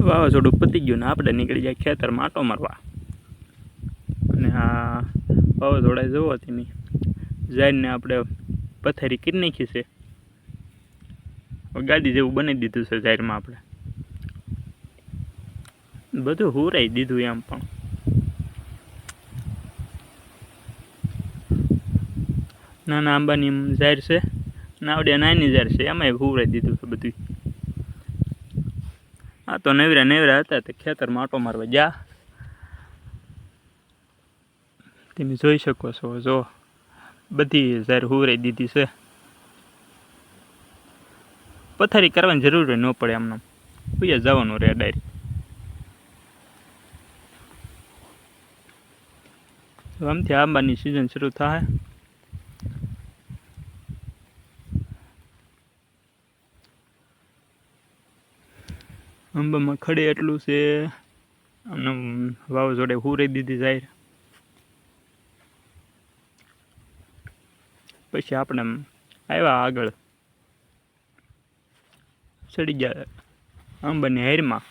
વાવાઝોડું પતી ગયું ને આપણે નીકળી જાય ખેતરમાં આટો મારવા. અને આ વાવાઝોડા જવો તેની. જઈને આપણે પથારી કરી નાખી છે. ગાડી જેવું બનાવી દીધું છે જાહેરમાં આપણે. બધું હુરાઈ દીધું એમ પણ. નાના આંબાની જાહેર છે. નાવડિયા નાની જાહેર છે. એમાંય હુરાઈ દીધું છે બધું આ તો નેવરા નેવરા હતા તે ખેતરમાં આટો મારવા જા. તમે જોઈ શકો છો, જો. બધી જાહેર હુરાઈ દીધી છે. પથારી કરવાની જરૂર ન પડે એમને પૂજા જવાનું રહે ડાયરી. આમથી આંબાની સિઝન શરૂ થાય. આંબામાં ખડે એટલું છે. અને વાવાઝોડે હુરી દીધી જાહેર. પછી આપણે આવ્યા આગળ. ચડી ગયા આંબાની હેરમાં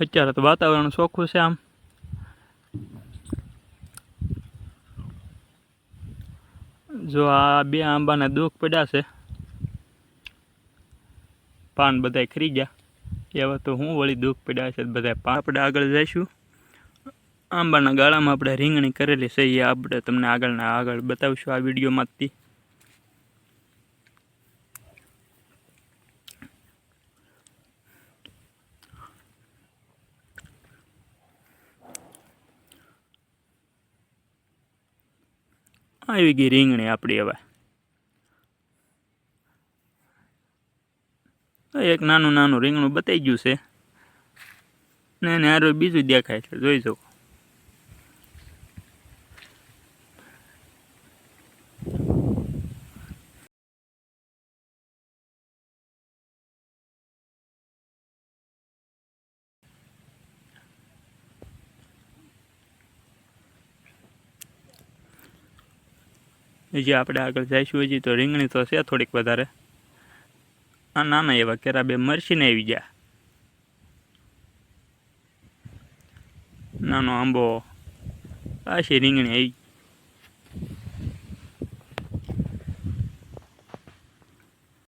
અત્યારે તો વાતાવરણ ચોખ્ખું છે આમ. જો આ બે આંબાના દુઃખ પડ્યા છે. પાન બધાય ખરી ગયા. એવા તો હું વળી દુઃખ પડ્યા છે બધા પાન. આપણે આગળ જઈશું. આંબાના ગાળામાં આપણે રીંગણી કરેલી છે, એ આપણે તમને આગળના આગળ બતાવીશું આ વિડીયોમાંથી. આવી ગઈ રીંગણી આપણી હવે. એક નાનું નાનું રીંગણું બતાવી ગયું છે. ને એને હારું બીજું દેખાય છે, જોઈ શકો. હજી આપણે આગળ જઈશું હજી તો રીંગણી તો છે થોડીક વધારે. આ નાના એવા કેરા બે મરસીને આવી ગયા. નાનો આંબો, પાછી રીંગણી આવી.